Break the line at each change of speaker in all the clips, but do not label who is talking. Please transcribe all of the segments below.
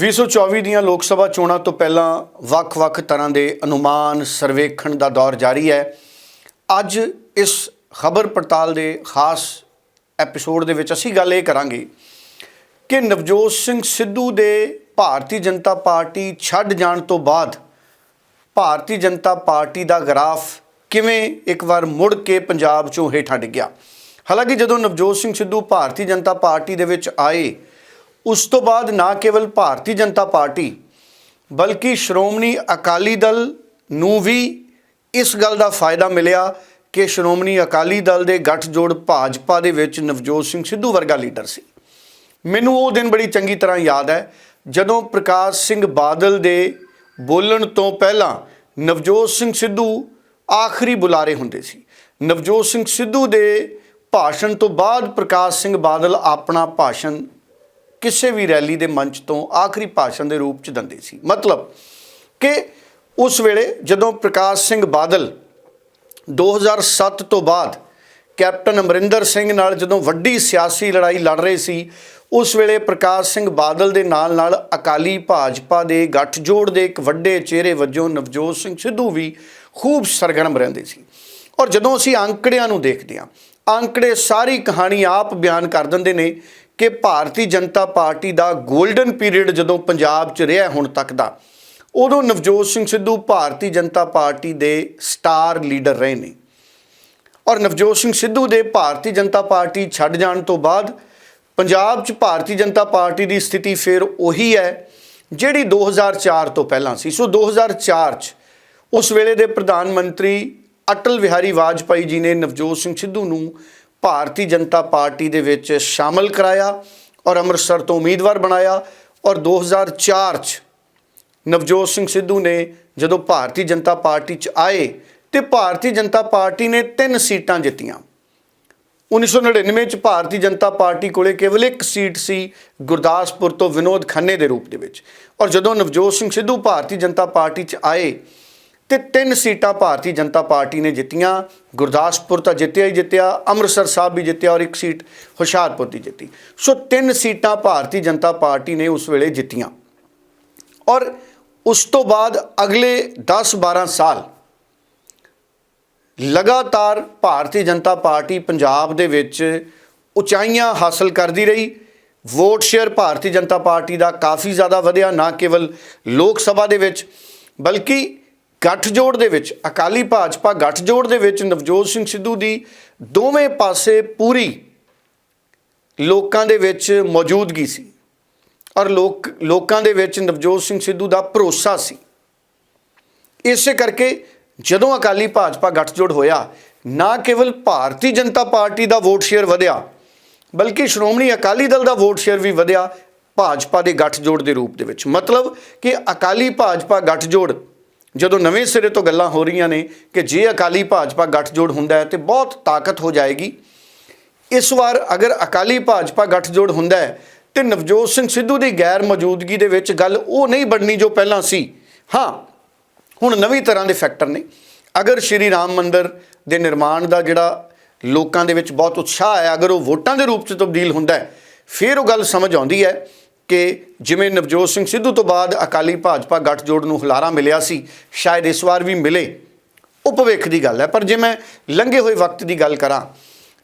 2024 ਦੀਆਂ ਲੋਕ ਸਭਾ ਚੋਣਾਂ ਤੋਂ ਪਹਿਲਾਂ ਵੱਖ-ਵੱਖ ਤਰ੍ਹਾਂ ਦੇ ਅਨੁਮਾਨ ਸਰਵੇਖਣ ਦਾ ਦੌਰ ਜਾਰੀ ਹੈ। ਅੱਜ ਇਸ ਖਬਰ ਪੜਤਾਲ ਦੇ ਖਾਸ ਐਪੀਸੋਡ ਦੇ ਵਿੱਚ ਅਸੀਂ ਗੱਲ ਇਹ ਕਰਾਂਗੇ ਕਿ ਨਵਜੋਤ ਸਿੰਘ ਸਿੱਧੂ ਦੇ ਭਾਰਤੀ ਜਨਤਾ ਪਾਰਟੀ ਛੱਡ ਜਾਣ ਤੋਂ ਬਾਅਦ ਭਾਰਤੀ ਜਨਤਾ ਪਾਰਟੀ ਦਾ ਗ੍ਰਾਫ ਕਿਵੇਂ ਇੱਕ ਵਾਰ ਮੁੜ ਕੇ ਪੰਜਾਬ ਚੋਂ ਹੇਠਾਂ ਡਿੱਗਿਆ। ਹਾਲਾਂਕਿ ਜਦੋਂ ਨਵਜੋਤ ਸਿੰਘ ਸਿੱਧੂ ਭਾਰਤੀ ਜਨਤਾ ਪਾਰਟੀ ਦੇ ਵਿੱਚ ਆਏ ਉਸ ਤੋਂ ਬਾਅਦ ਨਾ ਕੇਵਲ ਭਾਰਤੀ ਜਨਤਾ ਪਾਰਟੀ, ਬਲਕਿ ਸ਼੍ਰੋਮਣੀ ਅਕਾਲੀ ਦਲ ਨੂੰ ਵੀ ਇਸ ਗੱਲ ਦਾ ਫਾਇਦਾ ਮਿਲਿਆ ਕਿ ਸ਼੍ਰੋਮਣੀ ਅਕਾਲੀ ਦਲ ਦੇ ਗੱਠਜੋੜ ਭਾਜਪਾ ਦੇ ਵਿੱਚ ਨਵਜੋਤ ਸਿੰਘ ਸਿੱਧੂ ਵਰਗਾ ਲੀਡਰ ਸੀ। ਮੈਨੂੰ ਉਹ ਦਿਨ ਬੜੀ ਚੰਗੀ ਤਰ੍ਹਾਂ ਯਾਦ ਹੈ, ਜਦੋਂ ਪ੍ਰਕਾਸ਼ ਸਿੰਘ ਬਾਦਲ ਦੇ ਬੋਲਣ ਤੋਂ ਪਹਿਲਾਂ ਨਵਜੋਤ ਸਿੰਘ ਸਿੱਧੂ ਆਖਰੀ ਬੁਲਾਰੇ ਹੁੰਦੇ ਸੀ। ਨਵਜੋਤ ਸਿੰਘ ਸਿੱਧੂ ਦੇ ਭਾਸ਼ਣ ਤੋਂ ਬਾਅਦ ਪ੍ਰਕਾਸ਼ ਸਿੰਘ ਬਾਦਲ ਆਪਣਾ ਭਾਸ਼ਣ ਕਿਸੇ ਵੀ ਰੈਲੀ ਦੇ ਮੰਚ ਤੋਂ ਆਖਰੀ ਭਾਸ਼ਣ ਦੇ ਰੂਪ ਚ ਦਿੰਦੇ ਸੀ। ਮਤਲਬ ਕਿ ਉਸ ਵੇਲੇ ਜਦੋਂ ਪ੍ਰਕਾਸ਼ ਸਿੰਘ ਬਾਦਲ 2007 ਤੋਂ ਬਾਅਦ ਕੈਪਟਨ ਅਮਰਿੰਦਰ ਸਿੰਘ ਨਾਲ ਜਦੋਂ ਵੱਡੀ ਸਿਆਸੀ ਲੜਾਈ ਲੜ ਰਹੇ ਸੀ, ਉਸ ਵੇਲੇ ਪ੍ਰਕਾਸ਼ ਸਿੰਘ ਬਾਦਲ ਦੇ ਨਾਲ ਨਾਲ ਅਕਾਲੀ ਭਾਜਪਾ ਦੇ ਗੱਠਜੋੜ ਦੇ ਇੱਕ ਵੱਡੇ ਚਿਹਰੇ ਵਜੋਂ ਨਵਜੋਤ ਸਿੰਘ ਸਿੱਧੂ ਵੀ ਖੂਬ ਸਰਗਰਮ ਰਹਿੰਦੇ ਸੀ। ਔਰ ਜਦੋਂ ਅਸੀਂ ਅੰਕੜਿਆਂ ਨੂੰ ਦੇਖਦੇ ਹਾਂ, ਅੰਕੜੇ ਸਾਰੀ ਕਹਾਣੀ ਆਪ ਬਿਆਨ ਕਰ ਦਿੰਦੇ ਨੇ ਕਿ ਭਾਰਤੀ ਜਨਤਾ ਪਾਰਟੀ ਦਾ 골ਡਨ ਪੀਰੀਅਡ ਜਦੋਂ ਪੰਜਾਬ 'ਚ ਰਿਹਾ ਹੁਣ ਤੱਕ ਦਾ, ਉਦੋਂ ਨਵਜੋਤ ਸਿੰਘ ਸਿੱਧੂ ਭਾਰਤੀ ਜਨਤਾ ਪਾਰਟੀ ਦੇ ਸਟਾਰ ਲੀਡਰ ਰਹੇ ਨੇ। ਔਰ ਨਵਜੋਤ ਸਿੰਘ ਸਿੱਧੂ ਦੇ ਭਾਰਤੀ ਜਨਤਾ ਪਾਰਟੀ ਛੱਡ ਜਾਣ ਤੋਂ ਬਾਅਦ ਪੰਜਾਬ 'ਚ ਭਾਰਤੀ ਜਨਤਾ ਪਾਰਟੀ ਦੀ ਸਥਿਤੀ ਫਿਰ ਉਹੀ ਹੈ ਜਿਹੜੀ 2004 ਤੋਂ ਪਹਿਲਾਂ ਸੀ। ਸੋ 2004 'ਚ ਉਸ ਵੇਲੇ ਦੇ ਪ੍ਰਧਾਨ ਮੰਤਰੀ ਅਟਲ ਬਿਹਾਰੀ ਵਾਜਪਾਈ ਜੀ ਨੇ ਨਵਜੋਤ ਸਿੰਘ ਸਿੱਧੂ ਨੂੰ ਭਾਰਤੀ ਜਨਤਾ ਪਾਰਟੀ ਦੇ ਵਿੱਚ ਸ਼ਾਮਲ ਕਰਾਇਆ ਔਰ ਅੰਮ੍ਰਿਤਸਰ ਤੋਂ ਉਮੀਦਵਾਰ ਬਣਾਇਆ ਔਰ 2004 'ਚ ਨਵਜੋਤ ਸਿੰਘ ਸਿੱਧੂ ਨੇ ਜਦੋਂ ਭਾਰਤੀ ਜਨਤਾ ਪਾਰਟੀ 'ਚ ਆਏ ਤੇ ਭਾਰਤੀ ਜਨਤਾ ਪਾਰਟੀ ਨੇ ਤਿੰਨ ਸੀਟਾਂ ਜਿੱਤੀਆਂ। 1999 ਚ ਭਾਰਤੀ ਜਨਤਾ ਪਾਰਟੀ ਕੋਲੇ ਕੇਵਲ ਇੱਕ ਸੀਟ ਸੀ ਗੁਰਦਾਸਪੁਰ ਤੋਂ ਵਿਨੋਦ ਖੰਨੇ ਦੇ ਰੂਪ ਦੇ ਵਿੱਚ। ਔਰ ਜਦੋਂ ਨਵਜੋਤ ਸਿੰਘ ਸਿੱਧੂ ਭਾਰਤੀ ਜਨਤਾ ਪਾਰਟੀ 'ਚ ਆਏ ਤੇ ਤਿੰਨ ਸੀਟਾਂ ਭਾਰਤੀ ਜਨਤਾ ਪਾਰਟੀ ਨੇ ਜਿੱਤੀਆਂ। ਗੁਰਦਾਸਪੁਰ ਤਾਂ ਜਿੱਤਿਆ ਹੀ ਜਿੱਤਿਆ, ਅੰਮ੍ਰਿਤਸਰ ਸਾਹਿਬ ਵੀ ਜਿੱਤਿਆ ਔਰ ਇੱਕ ਸੀਟ ਹੁਸ਼ਿਆਰਪੁਰ ਦੀ ਜਿੱਤੀ। ਸੋ ਤਿੰਨ ਸੀਟਾਂ ਭਾਰਤੀ ਜਨਤਾ ਪਾਰਟੀ ਨੇ ਉਸ ਵੇਲੇ ਜਿੱਤੀਆਂ। ਔਰ ਉਸ ਤੋਂ ਬਾਅਦ ਅਗਲੇ 10-12 ਸਾਲ ਲਗਾਤਾਰ ਭਾਰਤੀ ਜਨਤਾ ਪਾਰਟੀ ਪੰਜਾਬ ਦੇ ਵਿੱਚ ਉਚਾਈਆਂ ਹਾਸਲ ਕਰਦੀ ਰਹੀ। Vote share Bharatiya Janata party ਦਾ ਕਾਫੀ ਜ਼ਿਆਦਾ ਵਧਿਆ, ਨਾ ਕੇਵਲ ਲੋਕ ਸਭਾ ਦੇ ਵਿੱਚ, ਬਲਕਿ ਗੱਠਜੋੜ ਦੇ ਵਿੱਚ, ਅਕਾਲੀ ਭਾਜਪਾ ਗੱਠਜੋੜ ਦੇ ਵਿੱਚ ਨਵਜੋਤ ਸਿੰਘ ਸਿੱਧੂ ਦੀ ਦੋਵੇਂ ਪਾਸੇ ਪੂਰੀ ਲੋਕਾਂ ਦੇ ਵਿੱਚ ਮੌਜੂਦਗੀ ਸੀ। ਔਰ ਲੋਕ, ਲੋਕਾਂ ਦੇ ਵਿੱਚ ਨਵਜੋਤ ਸਿੰਘ ਸਿੱਧੂ ਦਾ ਭਰੋਸਾ ਸੀ। ਇਸੇ ਕਰਕੇ ਜਦੋਂ ਅਕਾਲੀ ਭਾਜਪਾ ਗੱਠਜੋੜ ਹੋਇਆ, ਨਾ ਕੇਵਲ ਭਾਰਤੀ ਜਨਤਾ ਪਾਰਟੀ ਦਾ ਵੋਟ ਸ਼ੇਅਰ ਵਧਿਆ, ਬਲਕਿ ਸ਼੍ਰੋਮਣੀ ਅਕਾਲੀ ਦਲ ਦਾ ਵੋਟ ਸ਼ੇਅਰ ਵੀ ਵਧਿਆ ਭਾਜਪਾ ਦੇ ਗੱਠਜੋੜ ਦੇ ਰੂਪ ਦੇ ਵਿੱਚ। ਮਤਲਬ ਕਿ ਅਕਾਲੀ ਭਾਜਪਾ ਗੱਠਜੋੜ ਜਦੋਂ ਨਵੇਂ ਸਿਰੇ ਤੋਂ ਗੱਲਾਂ ਹੋ ਰਹੀਆਂ ਨੇ ਕਿ ਜੇ ਅਕਾਲੀ ਭਾਜਪਾ ਗੱਠਜੋੜ ਹੁੰਦਾ ਹੈ ਤੇ ਬਹੁਤ ਤਾਕਤ ਹੋ ਜਾਏਗੀ, ਇਸ ਵਾਰ ਅਗਰ ਅਕਾਲੀ ਭਾਜਪਾ ਗੱਠਜੋੜ ਹੁੰਦਾ ਹੈ ਤੇ ਨਵਜੋਤ ਸਿੰਘ ਸਿੱਧੂ ਦੀ ਗੈਰ ਮੌਜੂਦਗੀ ਦੇ ਵਿੱਚ ਗੱਲ ਉਹ ਨਹੀਂ ਬਣਨੀ ਜੋ ਪਹਿਲਾਂ ਸੀ। ਹਾਂ, ਹੁਣ ਨਵੀਂ ਤਰ੍ਹਾਂ ਦੇ ਫੈਕਟਰ ਨੇ। ਅਗਰ ਸ਼੍ਰੀ ਰਾਮ ਮੰਦਰ ਦੇ ਨਿਰਮਾਣ ਦਾ ਜਿਹੜਾ ਲੋਕਾਂ ਦੇ ਵਿੱਚ ਬਹੁਤ ਉਤਸ਼ਾਹ ਹੈ, ਅਗਰ ਉਹ ਵੋਟਾਂ ਦੇ ਰੂਪ 'ਚ ਤਬਦੀਲ ਹੁੰਦਾ ਹੈ, ਫਿਰ ਉਹ ਗੱਲ ਸਮਝ ਆਉਂਦੀ ਹੈ ਕਿ ਜਿਵੇਂ ਨਵਜੋਤ ਸਿੰਘ ਸਿੱਧੂ ਤੋਂ ਬਾਅਦ ਅਕਾਲੀ ਭਾਜਪਾ ਗੱਠਜੋੜ ਨੂੰ ਹੁਲਾਰਾ ਮਿਲਿਆ ਸੀ, ਸ਼ਾਇਦ ਇਸ ਵਾਰ ਵੀ ਮਿਲੇ। ਉਹ ਭਵਿੱਖ ਦੀ ਗੱਲ ਹੈ, ਪਰ ਜੇ ਮੈਂ ਲੰਘੇ ਹੋਏ ਵਕਤ ਦੀ ਗੱਲ ਕਰਾਂ,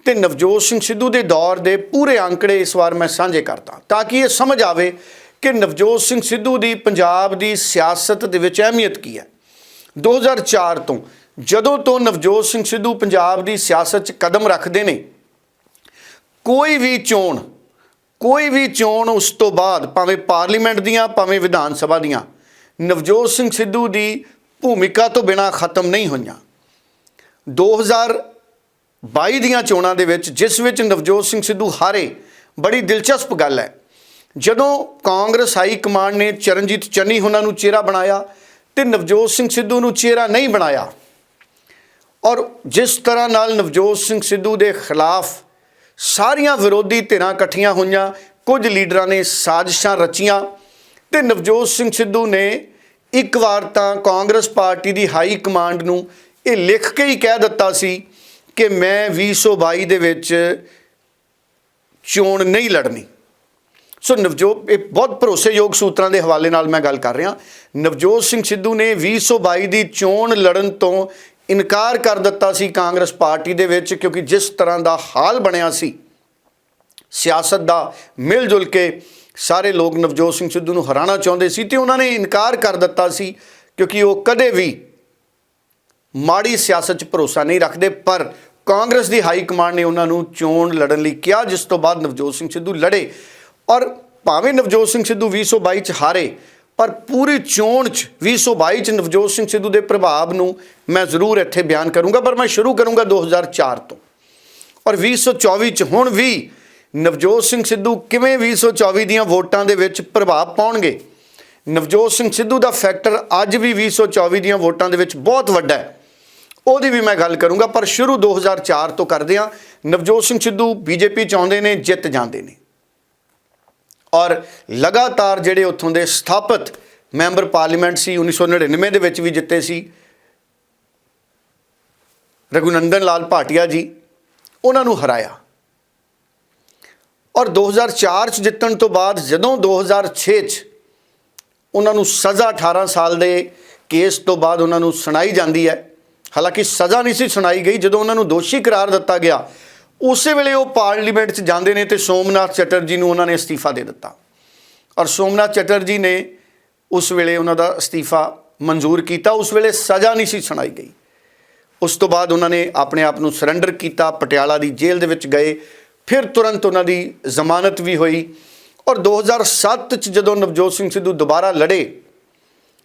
ਤੇ ਨਵਜੋਤ ਸਿੰਘ ਸਿੱਧੂ ਦੇ ਦੌਰ ਦੇ ਪੂਰੇ ਅੰਕੜੇ ਇਸ ਵਾਰ ਮੈਂ ਸਾਂਝੇ ਕਰਦਾ, ਤਾਂ ਕਿ ਇਹ ਸਮਝ ਆਵੇ ਕਿ ਨਵਜੋਤ ਸਿੰਘ ਸਿੱਧੂ ਦੀ ਪੰਜਾਬ ਦੀ ਸਿਆਸਤ ਦੇ ਵਿੱਚ ਅਹਿਮੀਅਤ ਕੀ ਹੈ। 2004 ਤੋਂ ਜਦੋਂ ਤੋਂ ਨਵਜੋਤ ਸਿੰਘ ਸਿੱਧੂ ਪੰਜਾਬ ਦੀ ਸਿਆਸਤ 'ਚ ਕਦਮ ਰੱਖਦੇ ਨੇ, ਕੋਈ ਵੀ ਚੋਣ ਕੋਈ ਵੀ ਚੋਣ ਉਸ ਤੋਂ ਬਾਅਦ, ਭਾਵੇਂ ਪਾਰਲੀਮੈਂਟ ਦੀਆਂ, ਭਾਵੇਂ ਵਿਧਾਨ ਸਭਾ ਦੀਆਂ, ਨਵਜੋਤ ਸਿੰਘ ਸਿੱਧੂ ਦੀ ਭੂਮਿਕਾ ਤੋਂ ਬਿਨਾ ਖਤਮ ਨਹੀਂ ਹੋਈਆਂ। 2022 ਦੀਆਂ ਚੋਣਾਂ ਦੇ ਵਿੱਚ, ਜਿਸ ਵਿੱਚ ਨਵਜੋਤ ਸਿੰਘ ਸਿੱਧੂ ਹਾਰੇ, ਬੜੀ ਦਿਲਚਸਪ ਗੱਲ ਹੈ। ਜਦੋਂ ਕਾਂਗਰਸ ਹਾਈ ਕਮਾਂਡ ਨੇ ਚਰਨਜੀਤ ਚੰਨੀ ਉਹਨਾਂ ਨੂੰ ਚਿਹਰਾ ਬਣਾਇਆ ਤੇ ਨਵਜੋਤ ਸਿੰਘ ਸਿੱਧੂ ਨੂੰ ਚਿਹਰਾ ਨਹੀਂ ਬਣਾਇਆ, ਔਰ ਜਿਸ ਤਰ੍ਹਾਂ ਨਾਲ ਨਵਜੋਤ ਸਿੰਘ ਸਿੱਧੂ ਦੇ ਖਿਲਾਫ ਸਾਰੀਆਂ ਵਿਰੋਧੀ ਧਿਰਾਂ ਇਕੱਠੀਆਂ ਹੋਈਆਂ, ਕੁਝ ਲੀਡਰਾਂ ਨੇ ਸਾਜ਼ਿਸ਼ਾਂ ਰਚੀਆਂ ਤੇ ਨਵਜੋਤ ਸਿੰਘ ਸਿੱਧੂ ਨੇ ਇੱਕ ਵਾਰ ਤਾਂ ਕਾਂਗਰਸ ਪਾਰਟੀ ਦੀ ਹਾਈ ਕਮਾਂਡ ਨੂੰ ਇਹ ਲਿਖ ਕੇ ਹੀ ਕਹਿ ਦਿੱਤਾ ਸੀ ਕਿ ਮੈਂ 2022 ਦੇ ਵਿੱਚ ਚੋਣ ਨਹੀਂ ਲੜਨੀ। ਸੋ ਨਵਜੋਤ, ਇਹ ਬਹੁਤ ਭਰੋਸੇਯੋਗ ਸੂਤਰਾਂ ਦੇ ਹਵਾਲੇ ਨਾਲ ਮੈਂ ਗੱਲ ਕਰ ਰਿਹਾ। ਨਵਜੋਤ ਸਿੰਘ ਸਿੱਧੂ ਨੇ 2022 ਦੀ ਚੋਣ ਲੜਨ ਤੋਂ ਇਨਕਾਰ ਕਰ ਦਿੱਤਾ ਸੀ ਕਾਂਗਰਸ ਪਾਰਟੀ ਦੇ ਵਿੱਚ ਕਿਉਂਕਿ ਜਿਸ ਤਰ੍ਹਾਂ ਦਾ ਹਾਲ ਬਣਿਆ ਸੀ, ਸਿਆਸਤ ਦਾ ਮਿਲ ਜੁਲ ਕੇ ਸਾਰੇ ਲੋਕ ਨਵਜੋਤ ਸਿੰਘ ਸਿੱਧੂ ਨੂੰ ਹਰਾਉਣਾ ਚਾਹੁੰਦੇ ਸੀ ਤੇ ਉਹਨਾਂ ਨੇ ਇਨਕਾਰ ਕਰ ਦਿੱਤਾ ਸੀ ਕਿਉਂਕਿ ਉਹ ਕਦੇ ਵੀ ਮਾੜੀ ਸਿਆਸਤ 'ਚ ਭਰੋਸਾ ਨਹੀਂ ਰੱਖਦੇ। ਪਰ ਕਾਂਗਰਸ ਦੀ ਹਾਈ ਕਮਾਂਡ ਨੇ ਉਹਨਾਂ ਨੂੰ ਚੋਣ ਲੜਨ ਲਈ ਕਿਹਾ, ਜਿਸ ਤੋਂ ਬਾਅਦ ਨਵਜੋਤ ਸਿੰਘ ਸਿੱਧੂ ਲੜੇ। ਔਰ ਭਾਵੇਂ ਨਵਜੋਤ ਸਿੰਘ ਸਿੱਧੂ 2022 ਚ ਹਾਰੇ ਪਰ ਪੂਰੀ ਚੋਣ ਚ 2022 ਚ ਨਵਜੋਤ ਸਿੰਘ ਸਿੱਧੂ ਦੇ ਪ੍ਰਭਾਵ ਨੂੰ ਮੈਂ ਜ਼ਰੂਰ ਇੱਥੇ ਬਿਆਨ ਕਰੂੰਗਾ, ਪਰ ਮੈਂ ਸ਼ੁਰੂ ਕਰੂੰਗਾ 2004 ਤੋਂ। ਔਰ 2024 ਚ ਹੁਣ ਵੀ ਨਵਜੋਤ ਸਿੰਘ ਸਿੱਧੂ ਕਿਵੇਂ 2024 ਦੀਆਂ ਵੋਟਾਂ ਦੇ ਵਿੱਚ ਪ੍ਰਭਾਵ ਪਾਉਣਗੇ? ਨਵਜੋਤ ਸਿੰਘ ਸਿੱਧੂ ਦਾ ਫੈਕਟਰ ਅੱਜ ਵੀ 2024 ਦੀਆਂ ਵੋਟਾਂ ਦੇ ਵਿੱਚ ਬਹੁਤ ਵੱਡਾ ਹੈ। ਉਹਦੀ ਵੀ ਮੈਂ ਗੱਲ ਕਰੂੰਗਾ, ਪਰ ਸ਼ੁਰੂ 2004 ਤੋਂ ਕਰਦੇ ਹਾਂ। ਨਵਜੋਤ ਸਿੰਘ ਸਿੱਧੂ ਬੀਜੇਪੀ ਆਉਂਦੇ ਨੇ, ਜਿੱਤ ਜਾਂਦੇ ਨੇ। ਔਰ ਲਗਾਤਾਰ ਜਿਹੜੇ ਉੱਥੋਂ ਦੇ ਸਥਾਪਿਤ ਮੈਂਬਰ ਪਾਰਲੀਮੈਂਟ ਸੀ 1999 ਦੇ ਵਿੱਚ ਵੀ ਜਿੱਤੇ ਸੀ। ਰਘੁਨੰਦਨ ਲਾਲ ਭਾਟੀਆ ਜੀ, ਉਹਨਾਂ ਨੂੰ ਹਰਾਇਆ। ਔਰ 2004 ਚ ਜਿੱਤਣ ਤੋਂ ਬਾਅਦ ਜਦੋਂ 2006 ਚ ਉਹਨਾਂ ਨੂੰ ਸਜ਼ਾ 18 ਸਾਲ ਦੇ ਕੇਸ ਤੋਂ ਬਾਅਦ ਉਹਨਾਂ ਨੂੰ ਸੁਣਾਈ ਜਾਂਦੀ ਹੈ। ਹਾਲਾਂਕਿ ਸਜ਼ਾ ਨਹੀਂ ਸੀ ਸੁਣਾਈ ਗਈ, ਜਦੋਂ ਉਹਨਾਂ ਨੂੰ ਦੋਸ਼ੀ ਕਰਾਰ ਦਿੱਤਾ ਗਿਆ ਉਸੇ ਵੇਲੇ ਉਹ ਪਾਰਲੀਮੈਂਟ 'ਚ ਜਾਂਦੇ ਨੇ ਤੇ ਸੋਮਨਾਥ ਚਟਰਜੀ ਨੂੰ ਉਹਨਾਂ ਨੇ ਅਸਤੀਫਾ ਦੇ ਦਿੱਤਾ। ਔਰ ਸੋਮਨਾਥ ਚਟਰਜੀ ਨੇ ਉਸ ਵੇਲੇ ਉਹਨਾਂ ਦਾ ਅਸਤੀਫਾ ਮਨਜ਼ੂਰ ਕੀਤਾ। ਉਸ ਵੇਲੇ ਸਜ਼ਾ ਨਹੀਂ ਸੀ ਸੁਣਾਈ ਗਈ। ਉਸ ਤੋਂ ਬਾਅਦ ਉਹਨਾਂ ਨੇ ਆਪਣੇ ਆਪ ਨੂੰ ਸਰੈਂਡਰ ਕੀਤਾ, ਪਟਿਆਲਾ ਦੀ ਜੇਲ੍ਹ ਦੇ ਵਿੱਚ ਗਏ। ਫਿਰ ਤੁਰੰਤ ਉਹਨਾਂ ਦੀ ਜ਼ਮਾਨਤ ਵੀ ਹੋਈ। ਔਰ 2007 ਚ ਜਦੋਂ ਨਵਜੋਤ ਸਿੰਘ ਸਿੱਧੂ ਦੁਬਾਰਾ ਲੜੇ,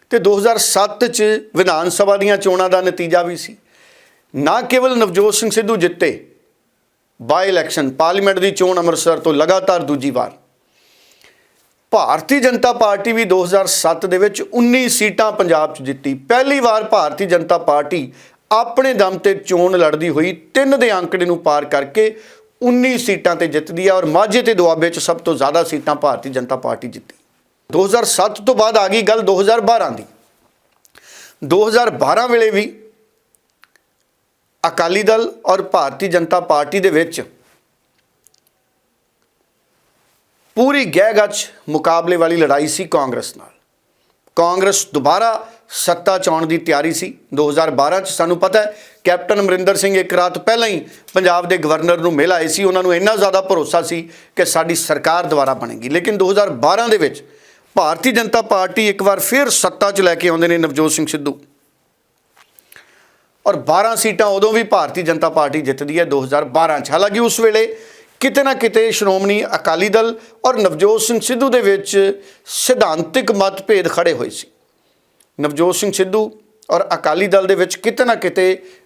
ਤੇ 2007 ਚ ਵਿਧਾਨ ਸਭਾ ਦੀਆਂ ਚੋਣਾਂ ਦਾ ਨਤੀਜਾ ਵੀ ਸੀ। ਨਾ ਕੇਵਲ ਨਵਜੋਤ ਸਿੰਘ ਸਿੱਧੂ ਜਿੱਤੇ ਬਾਈ ਇਲੈਕਸ਼ਨ ਪਾਰਲੀਮੈਂਟ ਦੀ ਚੋਣ ਅੰਮ੍ਰਿਤਸਰ ਤੋਂ ਲਗਾਤਾਰ ਦੂਜੀ ਵਾਰ। ਭਾਰਤੀ ਜਨਤਾ ਪਾਰਟੀ ਵੀ 2007 ਦੇ ਵਿੱਚ 19 ਸੀਟਾਂ ਪੰਜਾਬ 'ਚ ਜਿੱਤੀ। ਪਹਿਲੀ ਵਾਰ ਭਾਰਤੀ ਜਨਤਾ ਪਾਰਟੀ ਆਪਣੇ ਦਮ ਤੇ ਚੋਣ ਲੜਦੀ ਹੋਈ ਤਿੰਨ ਦੇ ਅੰਕੜੇ ਨੂੰ ਪਾਰ ਕਰਕੇ 19 ਸੀਟਾਂ ਤੇ ਜਿੱਤਦੀ ਹੈ ਔਰ ਮਾਝੇ ਤੇ ਦੁਆਬੇ 'ਚ ਸਭ ਤੋਂ ਜ਼ਿਆਦਾ ਸੀਟਾਂ ਭਾਰਤੀ ਜਨਤਾ ਪਾਰਟੀ ਜਿੱਤੀ। 2007 ਤੋਂ ਬਾਅਦ ਆ ਗਈ ਗੱਲ 2012 ਦੀ। 2012 ਵੇਲੇ ਵੀ ਅਕਾਲੀ ਦਲ ਔਰ ਭਾਰਤੀ ਜਨਤਾ ਪਾਰਟੀ ਦੇ ਵਿੱਚ ਪੂਰੀ ਗਹਿ-ਗੱਚ ਮੁਕਾਬਲੇ ਵਾਲੀ ਲੜਾਈ ਸੀ ਕਾਂਗਰਸ ਨਾਲ। ਕਾਂਗਰਸ ਦੁਬਾਰਾ ਸੱਤਾ ਚਾਉਣ ਦੀ ਤਿਆਰੀ ਸੀ। 2012 ਚ ਸਾਨੂੰ ਪਤਾ ਹੈ, ਕੈਪਟਨ ਅਮਰਿੰਦਰ ਸਿੰਘ ਇੱਕ ਰਾਤ ਪਹਿਲਾਂ ਹੀ ਪੰਜਾਬ ਦੇ ਗਵਰਨਰ ਨੂੰ ਮਿਲ ਆਏ ਸੀ। ਉਹਨਾਂ ਨੂੰ ਇੰਨਾ ਜ਼ਿਆਦਾ ਭਰੋਸਾ ਸੀ ਕਿ ਸਾਡੀ ਸਰਕਾਰ ਦੁਬਾਰਾ ਬਣੇਗੀ। ਲੇਕਿਨ 2012 ਦੇ ਵਿੱਚ ਭਾਰਤੀ ਜਨਤਾ ਪਾਰਟੀ ਇੱਕ ਵਾਰ ਫਿਰ ਸੱਤਾ 'ਚ ਲੈ ਕੇ ਆਉਂਦੇ ਨੇ ਨਵਜੋਤ ਸਿੰਘ ਸਿੱਧੂ। ਔਰ 12 ਸੀਟਾਂ ਉਦੋਂ ਵੀ ਭਾਰਤੀ ਜਨਤਾ ਪਾਰਟੀ ਜਿੱਤਦੀ ਹੈ 2012 ਚ। ਹਾਲਾਂਕਿ ਉਸ ਵੇਲੇ ਕਿਤੇ ਨਾ ਕਿਤੇ ਸ਼੍ਰੋਮਣੀ ਅਕਾਲੀ ਦਲ ਔਰ ਨਵਜੋਤ ਸਿੰਘ ਸਿੱਧੂ ਦੇ ਵਿੱਚ ਸਿਧਾਂਤਿਕ ਮਤਭੇਦ ਖੜੇ ਹੋਏ ਸੀ। ਨਵਜੋਤ ਸਿੰਘ ਸਿੱਧੂ ਔਰ ਅਕਾਲੀ ਦਲ ਦੇ ਵਿੱਚ ਕਿਤੇ ਨਾ ਕਿਤੇ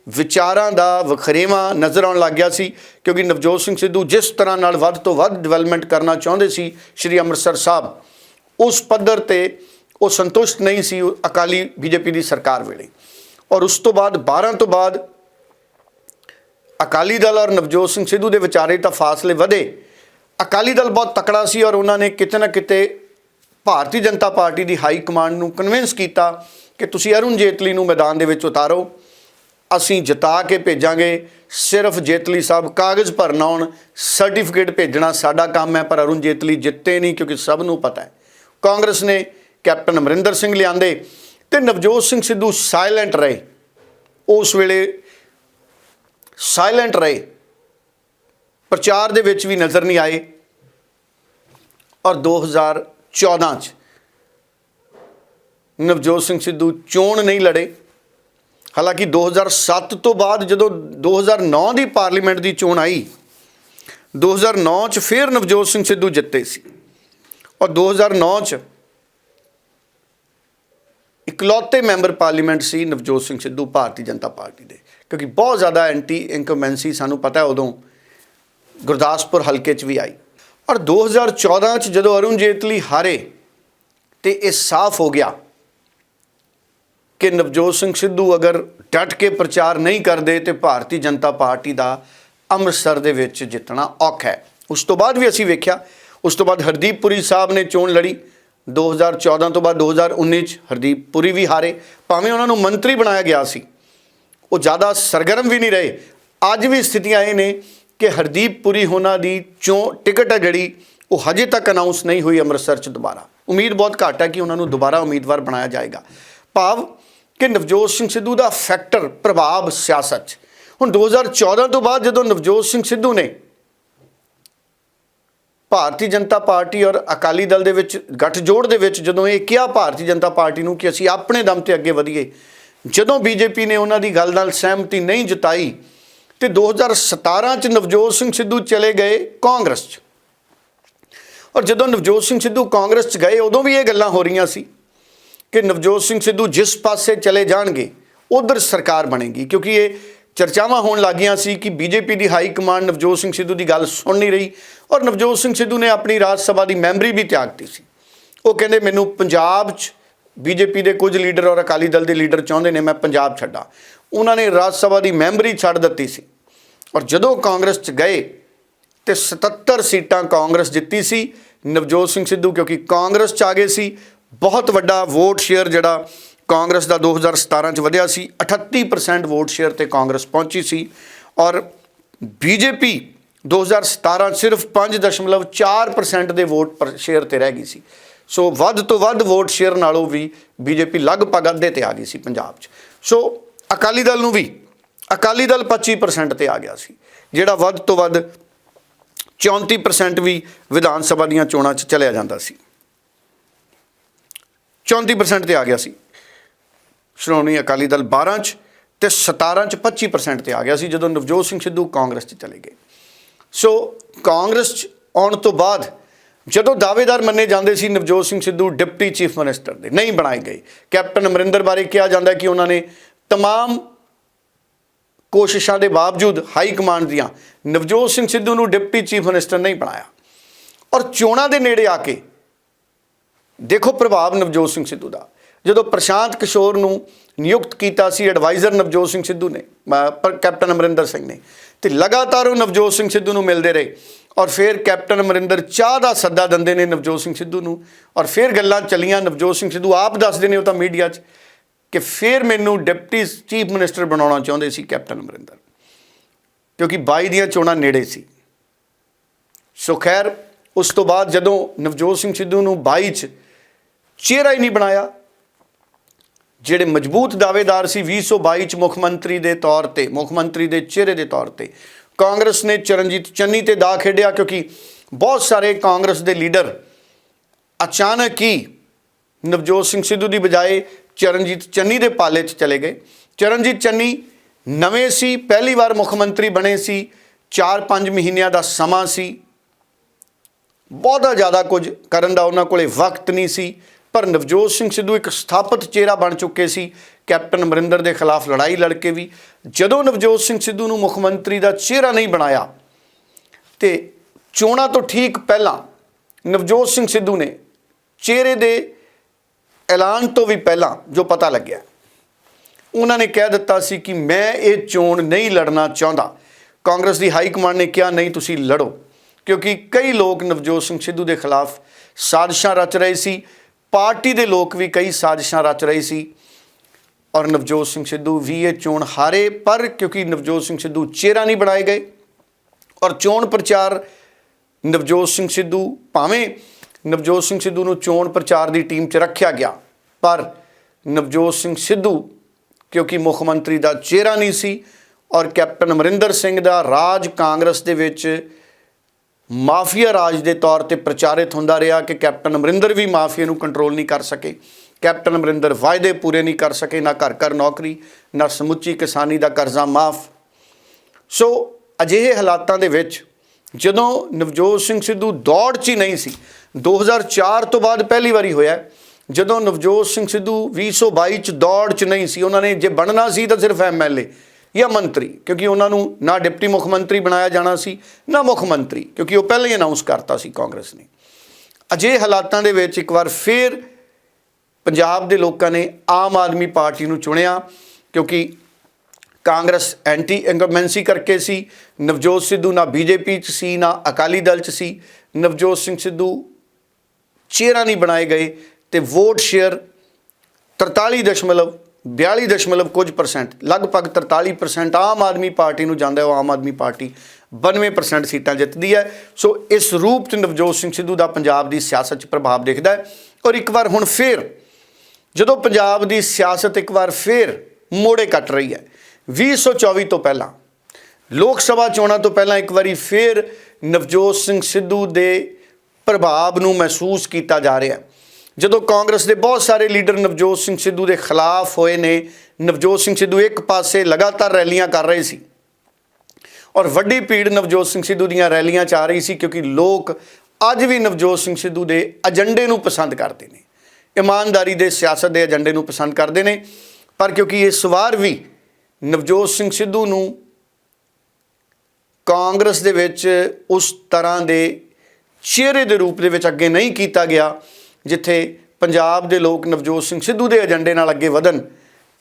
ਵਿਚਾਰਾਂ ਦਾ ਵਖਰੇਵਾ ਨਜ਼ਰ ਆਉਣ ਲੱਗ ਗਿਆ ਸੀ, ਕਿਉਂਕਿ ਨਵਜੋਤ ਸਿੰਘ ਸਿੱਧੂ ਜਿਸ ਤਰ੍ਹਾਂ ਨਾਲ ਵੱਧ ਤੋਂ ਵੱਧ ਡਿਵੈਲਪਮੈਂਟ ਕਰਨਾ ਚਾਹੁੰਦੇ ਸੀ, ਸ਼੍ਰੀ ਅੰਮ੍ਰਿਤਸਰ ਸਾਹਿਬ, ਉਸ ਪੱਧਰ ਤੇ ਉਹ ਸੰਤੁਸ਼ਟ ਨਹੀਂ ਸੀ ਉਹ ਅਕਾਲੀ ਬੀਜੇਪੀ ਦੀ ਸਰਕਾਰ ਵੇਲੇ। ਔਰ ਉਸ ਤੋਂ ਬਾਅਦ 12 ਤੋਂ ਬਾਅਦ ਅਕਾਲੀ ਦਲ ਔਰ ਨਵਜੋਤ ਸਿੰਘ ਸਿੱਧੂ ਦੇ ਵਿਚਾਰੇ ਤਾਂ ਫਾਸਲੇ ਵਧੇ। ਅਕਾਲੀ ਦਲ ਬਹੁਤ ਤਕੜਾ ਸੀ ਔਰ ਉਹਨਾਂ ਨੇ ਕਿਤੇ ਨਾ ਕਿਤੇ ਭਾਰਤੀ ਜਨਤਾ ਪਾਰਟੀ ਦੀ ਹਾਈ ਕਮਾਂਡ ਨੂੰ ਕਨਵਿੰਸ ਕੀਤਾ ਕਿ ਤੁਸੀਂ ਅਰੁਣ ਜੇਤਲੀ ਨੂੰ ਮੈਦਾਨ ਦੇ ਵਿੱਚ ਉਤਾਰੋ। ਅਸੀਂ ਜਿਤਾ ਕੇ ਭੇਜਾਂਗੇ। ਸਿਰਫ ਜੇਤਲੀ ਸਾਹਿਬ ਕਾਗਜ਼ ਭਰਨਾ ਆਉਣ ਸਰਟੀਫਿਕੇਟ ਭੇਜਣਾ ਸਾਡਾ ਕੰਮ ਹੈ, ਪਰ ਅਰੁਣ ਜੇਤਲੀ ਜਿੱਤੇ ਨਹੀਂ ਕਿਉਂਕਿ ਸਭ ਨੂੰ ਪਤਾ ਹੈ। ਕਾਂਗਰਸ ਨੇ ਕੈਪਟਨ ਅਮਰਿੰਦਰ ਸਿੰਘ ਲਿਆਂਦੇ। ਤੇ ਨਵਜੋਤ ਸਿੰਘ ਸਿੱਧੂ ਸਾਇਲੈਂਟ ਰਹੇ। ਉਸ ਵੇਲੇ ਸਾਇਲੈਂਟ ਰਹੇ। ਪ੍ਰਚਾਰ ਦੇ ਵਿੱਚ ਵੀ ਨਜ਼ਰ ਨਹੀਂ ਆਏ। ਔਰ 2014 ਚ ਨਵਜੋਤ ਸਿੰਘ ਸਿੱਧੂ ਚੋਣ ਨਹੀਂ ਲੜੇ। ਹਾਲਾਂਕਿ 2007 ਤੋਂ ਬਾਅਦ ਜਦੋਂ 2009 ਦੀ ਪਾਰਲੀਮੈਂਟ ਦੀ ਚੋਣ ਆਈ 2009 ਚ ਫਿਰ ਨਵਜੋਤ ਸਿੰਘ ਸਿੱਧੂ ਜਿੱਤੇ ਸੀ। ਔਰ 2009 ਚ ਇਕਲੌਤੇ ਮੈਂਬਰ ਪਾਰਲੀਮੈਂਟ ਸੀ ਨਵਜੋਤ ਸਿੰਘ ਸਿੱਧੂ, ਭਾਰਤੀ ਜਨਤਾ ਪਾਰਟੀ ਦੇ। ਕਿਉਂਕਿ ਬਹੁਤ ਜ਼ਿਆਦਾ ਐਂਟੀ ਇਨਕਮਬੈਂਸੀ ਸਾਨੂੰ ਪਤਾ ਉਦੋਂ ਗੁਰਦਾਸਪੁਰ ਹਲਕੇ 'ਚ ਵੀ ਆਈ। ਔਰ 2014 'ਚ ਜਦੋਂ ਅਰੁਣ ਜੇਤਲੀ ਹਾਰੇ ਤੇ ਇਹ ਸਾਫ਼ ਹੋ ਗਿਆ ਕਿ ਨਵਜੋਤ ਸਿੰਘ ਸਿੱਧੂ ਅਗਰ ਡਟ ਕੇ ਪ੍ਰਚਾਰ ਨਹੀਂ ਕਰਦੇ ਤੇ ਭਾਰਤੀ ਜਨਤਾ ਪਾਰਟੀ ਦਾ ਅੰਮ੍ਰਿਤਸਰ ਦੇ ਵਿੱਚ ਜਿੱਤਣਾ ਔਖਾ ਹੈ। ਉਸ ਤੋਂ ਬਾਅਦ ਵੀ ਅਸੀਂ ਵੇਖਿਆ। ਉਸ ਤੋਂ ਬਾਅਦ ਹਰਦੀਪ ਪੁਰੀ ਸਾਹਿਬ ਨੇ ਚੋਣ ਲੜੀ। 2014 ਤੋਂ ਬਾਅਦ 2019 ਚ ਹਰਦੀਪ ਪੁਰੀ ਵੀ ਹਾਰੇ, ਭਾਵੇਂ ਉਹਨਾਂ ਨੂੰ ਮੰਤਰੀ ਬਣਾਇਆ ਗਿਆ ਸੀ। ਉਹ ਜ਼ਿਆਦਾ ਸਰਗਰਮ ਵੀ ਨਹੀਂ ਰਹੇ। ਅੱਜ ਵੀ ਸਥਿਤੀਆਂ ਇਹ ਨੇ ਕਿ ਹਰਦੀਪ ਪੁਰੀ ਹੋਣਾ ਦੀ ਚੋਂ ਟਿਕਟ ਹੈ ਜਿਹੜੀ, ਉਹ ਹਜੇ ਤੱਕ ਅਨਾਉਂਸ ਨਹੀਂ ਹੋਈ ਅੰਮ੍ਰਿਤਸਰ 'ਚ ਦੁਬਾਰਾ। ਉਮੀਦ ਬਹੁਤ ਘੱਟ ਹੈ ਕਿ ਉਹਨਾਂ ਨੂੰ ਦੁਬਾਰਾ ਉਮੀਦਵਾਰ ਬਣਾਇਆ ਜਾਏਗਾ। ਭਾਵ ਕਿ ਨਵਜੋਤ ਸਿੰਘ ਸਿੱਧੂ ਦਾ ਫੈਕਟਰ ਪ੍ਰਭਾਵ ਸਿਆਸਤ 'ਚ। ਹੁਣ 2014 ਤੋਂ ਬਾਅਦ ਜਦੋਂ ਨਵਜੋਤ ਸਿੰਘ ਸਿੱਧੂ ਨੇ ਭਾਰਤੀ ਜਨਤਾ ਪਾਰਟੀ ਔਰ ਅਕਾਲੀ ਦਲ ਦੇ ਵਿੱਚ ਗੱਠਜੋੜ ਦੇ ਵਿੱਚ ਜਦੋਂ ਇਹ ਕਿਹਾ ਭਾਰਤੀ ਜਨਤਾ ਪਾਰਟੀ ਨੂੰ ਕਿ ਅਸੀਂ ਆਪਣੇ ਦਮ ਤੇ ਅੱਗੇ ਵਧੀਏ, ਜਦੋਂ ਬੀਜੇਪੀ ਨੇ ਉਹਨਾਂ ਦੀ ਗੱਲ ਨਾਲ ਸਹਿਮਤੀ ਨਹੀਂ ਜਤਾਈ, ਤੇ 2017 ਚ ਨਵਜੋਤ ਸਿੰਘ ਸਿੱਧੂ ਚਲੇ ਗਏ ਕਾਂਗਰਸ ਚ। ਔਰ ਜਦੋਂ ਨਵਜੋਤ ਸਿੰਘ ਸਿੱਧੂ ਕਾਂਗਰਸ ਚ ਗਏ, ਉਦੋਂ ਵੀ ਇਹ ਗੱਲਾਂ ਹੋ ਰਹੀਆਂ ਸੀ ਕਿ ਨਵਜੋਤ ਸਿੰਘ ਸਿੱਧੂ ਜਿਸ ਪਾਸੇ ਚਲੇ ਜਾਣਗੇ, ਉਧਰ ਸਰਕਾਰ ਬਣੇਗੀ, ਕਿਉਂਕਿ ਇਹ ਚਰਚਾਵਾਂ ਹੋਣ ਲੱਗੀਆਂ ਸੀ ਕਿ ਬੀਜੇਪੀ ਦੀ ਹਾਈ ਕਮਾਂਡ ਨਵਜੋਤ ਸਿੰਘ ਸਿੱਧੂ ਦੀ ਗੱਲ ਸੁਣ ਨਹੀਂ ਰਹੀ ਔਰ ਨਵਜੋਤ ਸਿੰਘ ਸਿੱਧੂ ਨੇ ਆਪਣੀ ਰਾਜ ਸਭਾ ਦੀ ਮੈਂਬਰੀ ਵੀ ਤਿਆਗਤੀ ਸੀ। ਉਹ ਕਹਿੰਦੇ, ਮੈਨੂੰ ਪੰਜਾਬ 'ਚ ਬੀਜੇਪੀ ਦੇ ਕੁਝ ਲੀਡਰ ਔਰ ਅਕਾਲੀ ਦਲ ਦੇ ਲੀਡਰ ਚਾਹੁੰਦੇ ਨੇ, ਮੈਂ ਪੰਜਾਬ ਛੱਡਾਂ। ਉਹਨਾਂ ਨੇ ਰਾਜ ਸਭਾ ਦੀ ਮੈਂਬਰੀ ਛੱਡ ਦਿੱਤੀ ਸੀ ਔਰ ਜਦੋਂ ਕਾਂਗਰਸ 'ਚ ਗਏ ਤੇ 77 ਸੀਟਾਂ ਕਾਂਗਰਸ ਜਿੱਤੀ ਸੀ ਨਵਜੋਤ ਸਿੰਘ ਸਿੱਧੂ, ਕਿਉਂਕਿ ਕਾਂਗਰਸ 'ਚ ਆ ਗਏ ਸੀ। ਬਹੁਤ ਵੱਡਾ ਵੋਟ ਸ਼ੇਅਰ ਜਿਹੜਾ ਕਾਂਗਰਸ ਦਾ 2017 'ਚ ਵਧਿਆ ਸੀ 38% ਵੋਟ ਸ਼ੇਅਰ ਤੇ ਕਾਂਗਰਸ ਪਹੁੰਚੀ ਸੀ ਔਰ ਬੀਜੇਪੀ 2017 'ਚ ਸਿਰਫ 5.4% ਦੇ ਵੋਟ ਸ਼ੇਅਰ ਤੇ ਰਹਿ ਗਈ ਸੀ। ਸੋ ਵੱਧ ਤੋਂ ਵੱਧ ਵੋਟ ਸ਼ੇਅਰ ਨਾਲੋਂ ਵੀ ਬੀਜੇਪੀ ਲਗਭਗ ਅੱਧੇ ਤੇ ਆ ਗਈ ਸੀ ਪੰਜਾਬ 'ਚ। ਸੋ ਅਕਾਲੀ ਦਲ ਨੂੰ ਵੀ, ਅਕਾਲੀ ਦਲ 25% ਤੇ ਆ ਗਿਆ ਸੀ, ਜਿਹੜਾ ਵੱਧ ਤੋਂ ਵੱਧ 34% ਵੀ ਵਿਧਾਨ ਸਭਾ ਦੀਆਂ ਚੋਣਾਂ 'ਚ ਚਲਿਆ ਜਾਂਦਾ ਸੀ। 34% ਤੇ ਆ ਗਿਆ ਸੀ। ਸ਼੍ਰੋਮਣੀ ਅਕਾਲੀ ਦਲ 12 'ਚ ਤੇ 17 'ਚ 25% ਤੇ ਆ ਗਿਆ ਸੀ ਜਦੋਂ ਨਵਜੋਤ ਸਿੰਘ ਸਿੱਧੂ ਕਾਂਗਰਸ 'ਚ ਚਲੇ ਗਏ ਸੋ ਕਾਂਗਰਸ 'ਚ ਆਉਣ ਤੋਂ ਬਾਅਦ ਜਦੋਂ ਦਾਅਵੇਦਾਰ ਮੰਨੇ ਜਾਂਦੇ ਸੀ Navjot Singh Sidhu deputy chief minister ਦੇ ਨਹੀਂ ਬਣਾਏ ਗਏ ਕੈਪਟਨ ਅਮਰਿੰਦਰ ਬਾਰੇ ਕਿਹਾ ਜਾਂਦਾ ਕਿ ਉਹਨਾਂ ਨੇ तमाम ਕੋਸ਼ਿਸ਼ਾਂ ਦੇ ਬਾਵਜੂਦ ਹਾਈ ਕਮਾਂਡ ਦੀਆਂ ਨਵਜੋਤ ਸਿੰਘ ਸਿੱਧੂ ਨੂੰ ਡਿਪਟੀ ਚੀਫ ਮਿਨਿਸਟਰ ਨਹੀਂ ਬਣਾਇਆ ਔਰ ਚੋਣਾਂ ਦੇ ਨੇੜੇ ਆ ਕੇ ਦੇਖੋ ਪ੍ਰਭਾਵ ਨਵਜੋਤ ਸਿੰਘ ਸਿੱਧੂ ਦਾ ਜਦੋਂ ਪ੍ਰਸ਼ਾਂਤ ਕਿਸ਼ੋਰ ਨੂੰ ਨਿਯੁਕਤ ਕੀਤਾ ਸੀ ਐਡਵਾਈਜ਼ਰ ਨਵਜੋਤ ਸਿੰਘ ਸਿੱਧੂ ਨੇ ਕੈਪਟਨ ਅਮਰਿੰਦਰ ਸਿੰਘ ਨੇ, ਤੇ ਲਗਾਤਾਰ ਉਹ ਨਵਜੋਤ ਸਿੰਘ ਸਿੱਧੂ ਨੂੰ ਮਿਲਦੇ ਰਹੇ ਔਰ ਫਿਰ ਕੈਪਟਨ ਅਮਰਿੰਦਰ ਚਾਹ ਦਾ ਸੱਦਾ ਦਿੰਦੇ ਨੇ ਨਵਜੋਤ ਸਿੰਘ ਸਿੱਧੂ ਨੂੰ ਔਰ ਫਿਰ ਗੱਲਾਂ ਚੱਲੀਆਂ, ਨਵਜੋਤ ਸਿੰਘ ਸਿੱਧੂ ਆਪ ਦੱਸਦੇ ਨੇ ਉਹ ਤਾਂ ਮੀਡੀਆ 'ਚ ਕਿ ਫਿਰ ਮੈਨੂੰ ਡਿਪਟੀ ਚੀਫ ਮਿਨਿਸਟਰ ਬਣਾਉਣਾ ਚਾਹੁੰਦੇ ਸੀ ਕੈਪਟਨ ਅਮਰਿੰਦਰ, ਕਿਉਂਕਿ 22 ਦੀਆਂ ਚੋਣਾਂ ਨੇੜੇ ਸੀ। ਸੋ ਖੈਰ, ਉਸ ਤੋਂ ਬਾਅਦ ਜਦੋਂ ਨਵਜੋਤ ਸਿੰਘ ਸਿੱਧੂ ਨੂੰ 22 ਚ ਚਿਹਰਾ ਹੀ ਨਹੀਂ ਬਣਾਇਆ ਜਿਹੜੇ ਮਜ਼ਬੂਤ ਦਾਅਵੇਦਾਰ ਸੀ 2022 ਚ ਮੁੱਖ ਮੰਤਰੀ ਦੇ ਤੌਰ ਤੇ, ਮੁੱਖ ਮੰਤਰੀ ਦੇ ਚਿਹਰੇ ਦੇ ਤੌਰ ਤੇ, ਕਾਂਗਰਸ ਨੇ ਚਰਨਜੀਤ ਚੰਨੀ ਤੇ ਦਾ ਖੇਡਿਆ ਕਿਉਂਕਿ ਬਹੁਤ ਸਾਰੇ ਕਾਂਗਰਸ ਦੇ ਲੀਡਰ ਅਚਾਨਕ ਹੀ ਨਵਜੋਤ ਸਿੰਘ ਸਿੱਧੂ ਦੀ ਬਜਾਏ ਚਰਨਜੀਤ ਚੰਨੀ ਦੇ ਪਾਲੇ 'ਚ ਚਲੇ ਗਏ। ਚਰਨਜੀਤ ਚੰਨੀ ਨਵੇਂ ਸੀ, ਪਹਿਲੀ ਵਾਰ ਮੁੱਖ ਮੰਤਰੀ ਬਣੇ ਸੀ 4-5 ਮਹੀਨਿਆਂ ਦਾ ਸਮਾਂ ਸੀ। ਬਹੁਤਾ ਜ਼ਿਆਦਾ ਕੁਝ ਕਰਨ ਦਾ ਉਹਨਾਂ ਕੋਲੇ ਵਕਤ ਨਹੀਂ ਸੀ। ਪਰ ਨਵਜੋਤ ਸਿੰਘ ਸਿੱਧੂ ਇੱਕ ਸਥਾਪਿਤ ਚਿਹਰਾ ਬਣ ਚੁੱਕੇ ਸੀ। ਕੈਪਟਨ ਅਮਰਿੰਦਰ ਦੇ ਖਿਲਾਫ ਲੜਾਈ ਲੜ ਕੇ ਵੀ। ਜਦੋਂ ਨਵਜੋਤ ਸਿੰਘ ਸਿੱਧੂ ਨੂੰ ਮੁੱਖ ਮੰਤਰੀ ਦਾ ਚਿਹਰਾ ਨਹੀਂ ਬਣਾਇਆ, ਤੇ ਚੋਣਾਂ ਤੋਂ ਠੀਕ ਪਹਿਲਾਂ ਨਵਜੋਤ ਸਿੰਘ ਸਿੱਧੂ ਨੇ ਚਿਹਰੇ ਦੇ ਐਲਾਨ ਤੋਂ ਵੀ ਪਹਿਲਾਂ ਜੋ ਪਤਾ ਲੱਗਿਆ, ਉਹਨਾਂ ਨੇ ਕਹਿ ਦਿੱਤਾ ਸੀ ਕਿ ਮੈਂ ਇਹ ਚੋਣ ਨਹੀਂ ਲੜਨਾ ਚਾਹੁੰਦਾ। ਕਾਂਗਰਸ ਦੀ ਹਾਈ ਕਮਾਂਡ ਨੇ ਕਿਹਾ, ਨਹੀਂ, ਤੁਸੀਂ ਲੜੋ। ਕਿਉਂਕਿ ਕਈ ਲੋਕ ਨਵਜੋਤ ਸਿੰਘ ਸਿੱਧੂ ਦੇ ਖਿਲਾਫ ਸਾਜ਼ਿਸ਼ਾਂ ਰਚ ਰਹੇ ਸੀ। ਪਾਰਟੀ ਦੇ ਲੋਕ ਵੀ ਕਈ ਸਾਜ਼ਿਸ਼ਾਂ ਰਚ ਰਹੇ ਸੀ। ਔਰ ਨਵਜੋਤ ਸਿੰਘ ਸਿੱਧੂ ਵੀ ਇਹ ਚੋਣ ਹਾਰੇ, ਪਰ ਕਿਉਂਕਿ ਨਵਜੋਤ ਸਿੰਘ ਸਿੱਧੂ ਚਿਹਰਾ ਨਹੀਂ ਬਣਾਏ ਗਏ ਔਰ ਚੋਣ ਪ੍ਰਚਾਰ ਨਵਜੋਤ ਸਿੰਘ ਸਿੱਧੂ ਭਾਵੇਂ ਨਵਜੋਤ ਸਿੰਘ ਸਿੱਧੂ ਨੂੰ ਚੋਣ ਪ੍ਰਚਾਰ ਦੀ ਟੀਮ 'ਚ ਰੱਖਿਆ ਗਿਆ, ਪਰ ਨਵਜੋਤ ਸਿੰਘ ਸਿੱਧੂ ਕਿਉਂਕਿ ਮੁੱਖ ਮੰਤਰੀ ਦਾ ਚਿਹਰਾ ਨਹੀਂ ਸੀ ਔਰ ਕੈਪਟਨ ਅਮਰਿੰਦਰ ਸਿੰਘ ਦਾ ਰਾਜ ਕਾਂਗਰਸ ਦੇ ਵਿੱਚ ਮਾਫੀਆ ਰਾਜ ਦੇ ਤੌਰ ਤੇ ਪ੍ਰਚਾਰਿਤ ਹੁੰਦਾ ਰਿਹਾ ਕਿ ਕੈਪਟਨ ਅਮਰਿੰਦਰ ਵੀ ਮਾਫੀਆ ਨੂੰ ਕੰਟਰੋਲ ਨਹੀਂ ਕਰ ਸਕੇ। ਕੈਪਟਨ ਅਮਰਿੰਦਰ ਵਾਅਦੇ ਪੂਰੇ ਨਹੀਂ ਕਰ ਸਕੇ, ਨਾ ਘਰ ਘਰ ਨੌਕਰੀ, ਨਾ ਸਮੁੱਚੀ ਕਿਸਾਨੀ ਦਾ ਕਰਜ਼ਾ ਮਾਫ। ਸੋ ਅਜਿਹੇ ਹਾਲਾਤਾਂ ਦੇ ਵਿੱਚ ਜਦੋਂ ਨਵਜੋਤ ਸਿੰਘ ਸਿੱਧੂ ਦੌੜ 'ਚ ਹੀ ਨਹੀਂ ਸੀ 2004 ਤੋਂ ਬਾਅਦ ਪਹਿਲੀ ਵਾਰੀ ਹੋਇਆ, ਜਦੋਂ ਨਵਜੋਤ ਸਿੰਘ ਸਿੱਧੂ 2022 ਚ ਦੌੜ 'ਚ ਨਹੀਂ ਸੀ, ਉਹਨਾਂ ਨੇ ਜੇ ਬਣਨਾ ਸੀ ਤਾਂ ਸਿਰਫ ਐਮਐਲਏ ਜਾਂ ਮੰਤਰੀ, ਕਿਉਂਕਿ ਉਹਨਾਂ ਨੂੰ ਨਾ ਡਿਪਟੀ ਮੁੱਖ ਮੰਤਰੀ ਬਣਾਇਆ ਜਾਣਾ ਸੀ, ਨਾ ਮੁੱਖ ਮੰਤਰੀ, ਕਿਉਂਕਿ ਉਹ ਪਹਿਲਾਂ ਹੀ ਅਨਾਉਂਸ ਕਰਤਾ ਸੀ ਕਾਂਗਰਸ ਨੇ। ਅਜੇ ਹਾਲਾਤਾਂ ਦੇ ਵਿੱਚ ਇੱਕ ਵਾਰ ਫੇਰ ਪੰਜਾਬ ਦੇ ਲੋਕਾਂ ਨੇ ਆਮ ਆਦਮੀ ਪਾਰਟੀ ਨੂੰ ਚੁਣਿਆ, ਕਿਉਂਕਿ ਕਾਂਗਰਸ ਐਂਟੀ ਇੰਕਮਬੈਂਸੀ ਕਰਕੇ ਸੀ, ਨਵਜੋਤ ਸਿੱਧੂ ਨਾ ਬੀਜੇਪੀ ਚ ਸੀ, ਨਾ ਅਕਾਲੀ ਦਲ ਚ ਸੀ, ਨਵਜੋਤ ਸਿੰਘ ਸਿੱਧੂ ਚਿਹਰਾ ਨਹੀਂ ਬਣਾਏ ਗਏ ਤੇ ਵੋਟ ਸ਼ੇਅਰ 43.42 ਦਸ਼ਮਲਵ ਕੁਝ ਪਰਸੈਂਟ ਲਗਭਗ 43% ਆਮ ਆਦਮੀ ਪਾਰਟੀ ਨੂੰ ਜਾਂਦਾ ਹੈ, ਉਹ ਆਮ ਆਦਮੀ ਪਾਰਟੀ 92% ਸੀਟਾਂ ਜਿੱਤਦੀ ਹੈ। ਸੋ ਇਸ ਰੂਪ 'ਚ ਨਵਜੋਤ ਸਿੰਘ ਸਿੱਧੂ ਦਾ ਪੰਜਾਬ ਦੀ ਸਿਆਸਤ 'ਚ ਪ੍ਰਭਾਵ ਦਿਖਦਾ ਹੈ। ਔਰ ਇੱਕ ਵਾਰ ਹੁਣ ਫੇਰ, ਜਦੋਂ ਪੰਜਾਬ ਦੀ ਸਿਆਸਤ ਇੱਕ ਵਾਰ ਫੇਰ ਮੋੜੇ ਕੱਟ ਰਹੀ ਹੈ 2024 ਤੋਂ ਪਹਿਲਾਂ, ਲੋਕ ਸਭਾ ਚੋਣਾਂ ਤੋਂ ਪਹਿਲਾਂ ਇੱਕ ਵਾਰੀ ਫੇਰ ਨਵਜੋਤ ਸਿੰਘ ਸਿੱਧੂ ਦੇ ਪ੍ਰਭਾਵ ਨੂੰ ਮਹਿਸੂਸ ਕੀਤਾ ਜਾ ਰਿਹਾ ਹੈ। ਜਦੋਂ ਕਾਂਗਰਸ ਦੇ ਬਹੁਤ ਸਾਰੇ ਲੀਡਰ ਨਵਜੋਤ ਸਿੰਘ ਸਿੱਧੂ ਦੇ ਖਿਲਾਫ ਹੋਏ ਨੇ, ਨਵਜੋਤ ਸਿੰਘ ਸਿੱਧੂ ਇੱਕ ਪਾਸੇ ਲਗਾਤਾਰ ਰੈਲੀਆਂ ਕਰ ਰਹੇ ਸੀ ਔਰ ਵੱਡੀ ਭੀੜ ਨਵਜੋਤ ਸਿੰਘ ਸਿੱਧੂ ਦੀਆਂ ਰੈਲੀਆਂ 'ਚ ਆ ਰਹੀ ਸੀ ਕਿਉਂਕਿ ਲੋਕ ਅੱਜ ਵੀ ਨਵਜੋਤ ਸਿੰਘ ਸਿੱਧੂ ਦੇ ਏਜੰਡੇ ਨੂੰ ਪਸੰਦ ਕਰਦੇ ਨੇ। ਇਮਾਨਦਾਰੀ ਦੇ ਸਿਆਸਤ ਦੇ ਏਜੰਡੇ ਨੂੰ ਪਸੰਦ ਕਰਦੇ ਨੇ, ਪਰ ਕਿਉਂਕਿ ਇਸ ਵਾਰ ਵੀ ਨਵਜੋਤ ਸਿੰਘ ਸਿੱਧੂ ਨੂੰ ਕਾਂਗਰਸ ਦੇ ਵਿੱਚ ਉਸ ਤਰ੍ਹਾਂ ਦੇ ਚਿਹਰੇ ਦੇ ਰੂਪ ਦੇ ਵਿੱਚ ਅੱਗੇ ਨਹੀਂ ਕੀਤਾ ਗਿਆ ਜਿੱਥੇ ਪੰਜਾਬ ਦੇ ਲੋਕ ਨਵਜੋਤ ਸਿੰਘ ਸਿੱਧੂ ਦੇ ਏਜੰਡੇ ਨਾਲ ਅੱਗੇ ਵਧਣ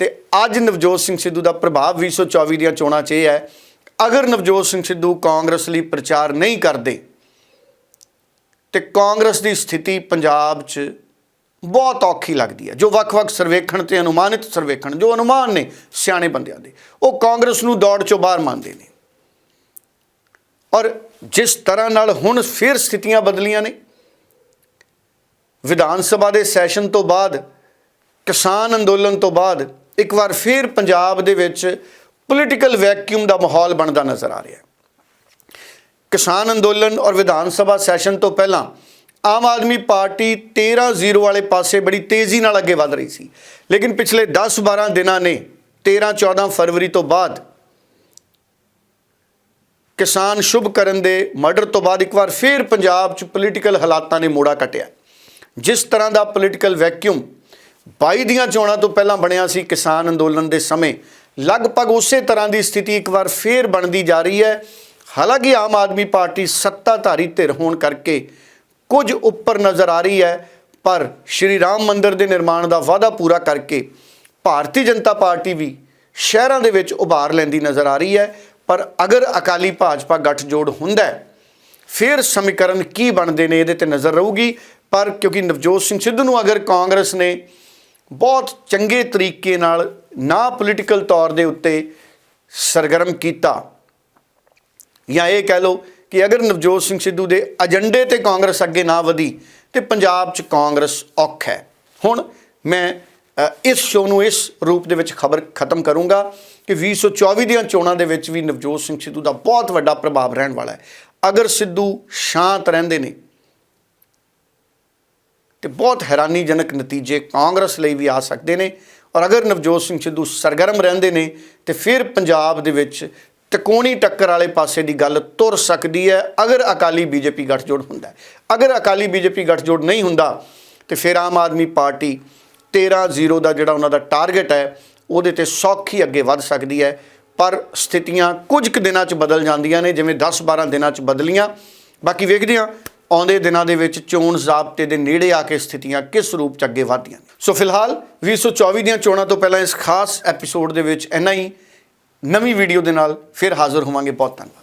ਤੇ ਅੱਜ ਨਵਜੋਤ ਸਿੰਘ ਸਿੱਧੂ ਦਾ ਪ੍ਰਭਾਵ 2024 ਦੀਆਂ ਚੋਣਾਂ 'ਚ ਇਹ ਹੈ, ਅਗਰ ਨਵਜੋਤ ਸਿੰਘ ਸਿੱਧੂ ਕਾਂਗਰਸ ਲਈ ਪ੍ਰਚਾਰ ਨਹੀਂ ਕਰਦੇ ਤੇ ਕਾਂਗਰਸ ਦੀ ਸਥਿਤੀ ਪੰਜਾਬ 'ਚ ਬਹੁਤ ਔਖੀ ਲੱਗਦੀ ਹੈ, ਜੋ ਵੱਖ-ਵੱਖ ਸਰਵੇਖਣ ਤੇ ਅਨੁਮਾਨਿਤ ਸਰਵੇਖਣ, ਜੋ ਅਨੁਮਾਨ ਨੇ ਸਿਆਣੇ ਬੰਦਿਆਂ ਦੇ, ਉਹ ਕਾਂਗਰਸ ਨੂੰ ਦੌੜ ਚੋਂ ਬਾਹਰ ਮੰਨਦੇ ਨੇ। ਔਰ ਜਿਸ ਤਰ੍ਹਾਂ ਨਾਲ ਹੁਣ ਫਿਰ ਸਥਿਤੀਆਂ ਬਦਲੀਆਂ ਨੇ ਵਿਧਾਨ ਸਭਾ ਦੇ ਸੈਸ਼ਨ ਤੋਂ ਬਾਅਦ, ਕਿਸਾਨ ਅੰਦੋਲਨ ਤੋਂ ਬਾਅਦ, ਇੱਕ ਵਾਰ ਫਿਰ ਪੰਜਾਬ ਦੇ ਵਿੱਚ ਪੋਲੀਟੀਕਲ ਵੈਕਿਊਮ ਦਾ ਮਾਹੌਲ ਬਣਦਾ ਨਜ਼ਰ ਆ ਰਿਹਾ ਹੈ। ਕਿਸਾਨ ਅੰਦੋਲਨ ਔਰ ਵਿਧਾਨ ਸਭਾ ਸੈਸ਼ਨ ਤੋਂ ਪਹਿਲਾਂ, ਆਮ ਆਦਮੀ ਪਾਰਟੀ 13-0 ਵਾਲੇ ਪਾਸੇ ਬੜੀ ਤੇਜ਼ੀ ਨਾਲ ਅੱਗੇ ਵਧ ਰਹੀ ਸੀ। ਲੇਕਿਨ ਪਿਛਲੇ 10-12 ਦਿਨਾਂ ਨੇ 13-14 ਫਰਵਰੀ ਤੋਂ ਬਾਅਦ, ਕਿਸਾਨ ਸ਼ੁਭ ਕਰਨ ਦੇ ਮਰਡਰ ਤੋਂ ਬਾਅਦ ਇੱਕ ਵਾਰ ਫਿਰ ਪੰਜਾਬ 'ਚ ਪੋਲੀਟੀਕਲ ਹਾਲਾਤਾਂ ਨੇ ਮੋੜਾ ਕੱਟਿਆ। ਜਿਸ ਤਰ੍ਹਾਂ ਦਾ ਪੋਲੀਟੀਕਲ ਵੈਕਿਊਮ 22 ਦੀਆਂ ਚੋਣਾਂ ਤੋਂ ਪਹਿਲਾਂ ਬਣਿਆ ਸੀ ਕਿਸਾਨ ਅੰਦੋਲਨ ਦੇ ਸਮੇਂ, ਲਗਭਗ ਉਸੇ ਤਰ੍ਹਾਂ ਦੀ ਸਥਿਤੀ ਇੱਕ ਵਾਰ ਫੇਰ ਬਣਦੀ ਜਾ ਰਹੀ ਹੈ। ਹਾਲਾਂਕਿ ਆਮ ਆਦਮੀ ਪਾਰਟੀ ਸੱਤਾਧਾਰੀ ਧਿਰ ਹੋਣ ਕਰਕੇ ਕੁਝ ਉੱਪਰ ਨਜ਼ਰ ਆ ਰਹੀ ਹੈ, ਪਰ ਸ਼੍ਰੀ ਰਾਮ ਮੰਦਿਰ ਦੇ ਨਿਰਮਾਣ ਦਾ ਵਾਅਦਾ ਪੂਰਾ ਕਰਕੇ ਭਾਰਤੀ ਜਨਤਾ ਪਾਰਟੀ ਵੀ ਸ਼ਹਿਰਾਂ ਦੇ ਵਿੱਚ ਉਭਾਰ ਲੈਂਦੀ ਨਜ਼ਰ ਆ ਰਹੀ ਹੈ। ਪਰ ਅਗਰ ਅਕਾਲੀ ਭਾਜਪਾ ਗੱਠਜੋੜ ਹੁੰਦਾ ਹੈ, ਫਿਰ ਸਮੀਕਰਨ ਕੀ ਬਣਦੇ ਨੇ ਇਹਦੇ ਤੇ ਨਜ਼ਰ ਰਹੂਗੀ। ਪਰ ਕਿਉਂਕਿ ਨਵਜੋਤ ਸਿੰਘ ਸਿੱਧੂ ਨੂੰ ਅਗਰ ਕਾਂਗਰਸ ਨੇ ਬਹੁਤ ਚੰਗੇ ਤਰੀਕੇ ਨਾਲ ਨਾ ਪੋਲੀਟੀਕਲ ਤੌਰ ਦੇ ਉੱਤੇ ਸਰਗਰਮ ਕੀਤਾ, ਜਾਂ ਇਹ ਕਹਿ ਲਓ ਕਿ ਅਗਰ ਨਵਜੋਤ ਸਿੰਘ ਸਿੱਧੂ ਦੇ ਏਜੰਡੇ ਤੇ ਕਾਂਗਰਸ ਅੱਗੇ ਨਾ ਵਧੀ, ਤੇ ਪੰਜਾਬ 'ਚ ਕਾਂਗਰਸ ਔਖ ਹੈ। ਹੁਣ ਮੈਂ ਇਸ ਸ਼ੋਅ ਨੂੰ ਇਸ ਰੂਪ ਦੇ ਵਿੱਚ ਖਬਰ ਖਤਮ ਕਰੂੰਗਾ ਕਿ 2024 ਦੀਆਂ ਚੋਣਾਂ ਦੇ ਵਿੱਚ ਵੀ ਨਵਜੋਤ ਸਿੰਘ ਸਿੱਧੂ ਦਾ ਬਹੁਤ ਵੱਡਾ ਪ੍ਰਭਾਵ ਰਹਿਣ ਵਾਲਾ ਹੈ। ਅਗਰ ਸਿੱਧੂ ਸ਼ਾਂਤ ਰਹਿੰਦੇ ਨੇ ਤੇ ਬਹੁਤ ਹੈਰਾਨੀਜਨਕ ਨਤੀਜੇ ਕਾਂਗਰਸ ਲਈ ਵੀ ਆ ਸਕਦੇ ਨੇ। ਔਰ ਅਗਰ ਨਵਜੋਤ ਸਿੰਘ ਸਿੱਧੂ ਸਰਗਰਮ ਰਹਿੰਦੇ ਨੇ, ਤੇ ਫਿਰ ਪੰਜਾਬ ਦੇ ਵਿੱਚ ਤਕੋਣੀ ਟੱਕਰ ਵਾਲੇ ਪਾਸੇ ਦੀ ਗੱਲ ਤੁਰ ਸਕਦੀ ਹੈ। ਅਗਰ ਅਕਾਲੀ ਬੀਜੇਪੀ ਗੱਠਜੋੜ ਹੁੰਦਾ ਅਗਰ ਅਕਾਲੀ ਬੀਜੇਪੀ ਗੱਠਜੋੜ ਨਹੀਂ ਹੁੰਦਾ, ਤੇ ਫਿਰ ਆਮ ਆਦਮੀ ਪਾਰਟੀ 13-0 ਦਾ ਜਿਹੜਾ ਉਹਨਾਂ ਦਾ ਟਾਰਗੇਟ ਹੈ, ਉਹਦੇ ਤੇ ਸੌਖੀ ਅੱਗੇ ਵੱਧ ਸਕਦੀ ਹੈ। ਪਰ ਸਥਿਤੀਆਂ ਕੁਝ ਕੁ ਦਿਨਾਂ 'ਚ ਬਦਲ ਜਾਂਦੀਆਂ ਨੇ, ਜਿਵੇਂ 10-12 ਦਿਨਾਂ 'ਚ ਬਦਲੀਆਂ। ਬਾਕੀ ਵੇਖਦੇ ਹਾਂ ਆਉਂਦੇ ਦਿਨਾਂ ਦੇ ਵਿੱਚ ਚੋਣ ਜ਼ਾਬਤੇ ਦੇ ਨੇੜੇ ਆ ਕੇ ਸਥਿਤੀਆਂ ਕਿਸ ਰੂਪ 'ਚ ਅੱਗੇ ਵਧਦੀਆਂ ਨੇ? ਸੋ ਫਿਲਹਾਲ 2024 ਦੀਆਂ ਚੋਣਾਂ ਤੋਂ ਪਹਿਲਾਂ ਇਸ ਖਾਸ ਐਪੀਸੋਡ ਦੇ ਵਿੱਚ ਇੰਨਾ ਹੀ। ਨਵੀਂ ਵੀਡੀਓ ਦੇ ਨਾਲ ਫਿਰ ਹਾਜ਼ਰ ਹੋਵਾਂਗੇ। ਬਹੁਤ ਧੰਨਵਾਦ।